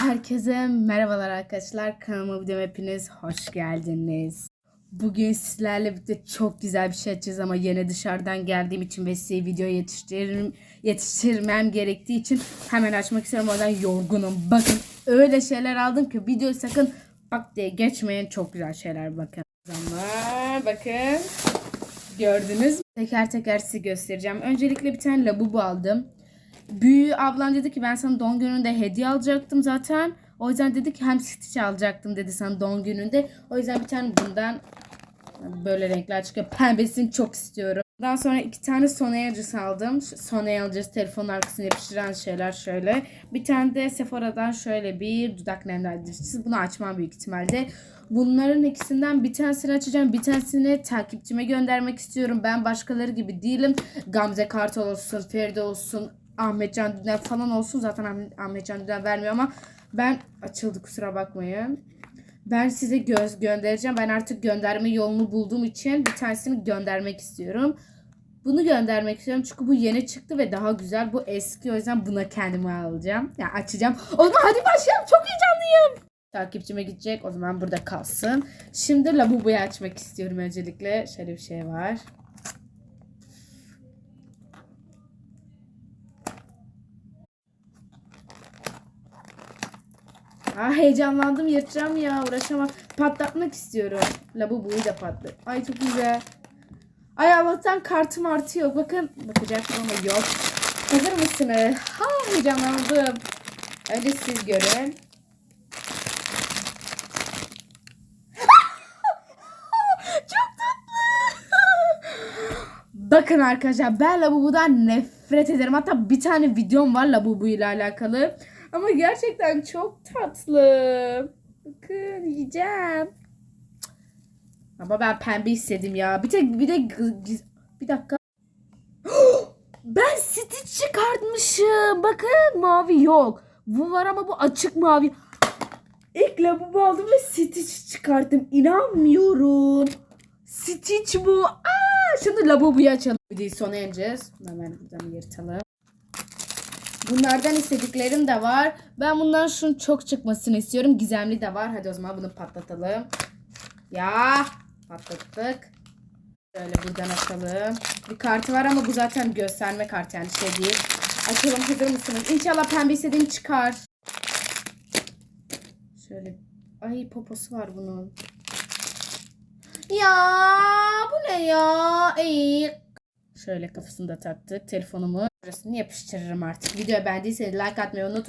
Herkese merhabalar arkadaşlar. Kanalıma videoma hepiniz hoş geldiniz. Bugün sizlerle birlikte çok güzel bir şey açacağız ama yine dışarıdan geldiğim için ve size video yetiştiririm, yetiştirmem gerektiği için hemen açmak istiyorum. O yüzden yorgunum. Bakın öyle şeyler aldım ki videoyu sakın bak diye geçmeyin. Çok güzel şeyler bakın. Zaman bakın. Gördünüz mü? Teker teker size göstereceğim. Öncelikle bir tane labubu aldım. Büyü ablam dedi ki ben sana doğum gününde hediye alacaktım zaten. O yüzden dedi ki hem Stitch alacaktım dedi sana doğum gününde. O yüzden bir tane bundan böyle renkler çıkıyor. Pembesini çok istiyorum. Daha sonra iki tane Sony Aegis aldım. Sony Aegis telefonun arkasına yapıştıran şeyler şöyle. Bir tane de Sephora'dan şöyle bir dudak nemlendiricisi. Bunu açmam büyük ihtimalle. Bunların ikisinden bir tanesini açacağım. Bir tanesini takipçime göndermek istiyorum. Ben başkaları gibi değilim. Gamze Kartal olsun, Feride olsun, Ahmet Can Dündar falan olsun. Zaten Ahmet, Ahmet Can Dündar vermiyor ama ben açıldı kusura bakmayın. Ben size göz göndereceğim. Ben artık gönderme yolunu bulduğum için bir tanesini göndermek istiyorum. Bunu göndermek istiyorum çünkü bu yeni çıktı ve daha güzel. Bu eski o yüzden buna kendime alacağım. Ya yani açacağım. O zaman hadi başlayalım. Çok heyecanlıyım. Takipçime gidecek. O zaman burada kalsın. Şimdi labubuyu açmak istiyorum öncelikle. Şöyle bir şey var. Aa, heyecanlandım yırtacağım ya uğraşamam. Patlatmak istiyorum. Labubuyu da patlat. Ay çok güzel. Ay Allah'tan kartım artı yok. Bakın bakacaktım ama yok. Hazır mısınız? Ha heyecanlandım. Önce siz görün. Bakın arkadaşlar ben Labubu'dan nefret ederim. Hatta bir tane videom var Labubu ile alakalı. Ama gerçekten çok tatlı. Bakın yiyeceğim. Ama ben pembe istedim ya. Bir tek bir de bir dakika. ben Stitch çıkartmışım. Bakın mavi yok. Bu var ama bu açık mavi. İlk labubu aldım ve Stitch çıkarttım. İnanmıyorum. Stitch bu. Aa, şimdi labubuyu açalım. Videoyu sona ineceğiz. Hemen buradan yırtalım. Bunlardan istediklerim de var. Ben bundan şunun çok çıkmasını istiyorum. Gizemli de var. Hadi o zaman bunu patlatalım. Ya patlattık. Şöyle buradan açalım. Bir kartı var ama bu zaten gösterme kartı yani şey değil. Açalım hazır mısınız? İnşallah pembe istediğim çıkar. Şöyle. Ay poposu var bunun. Ya bu ne ya? Ey. Şöyle kafasını da taktık. Telefonumu burasını yapıştırırım artık. Videoyu beğendiyseniz like atmayı unutmayın.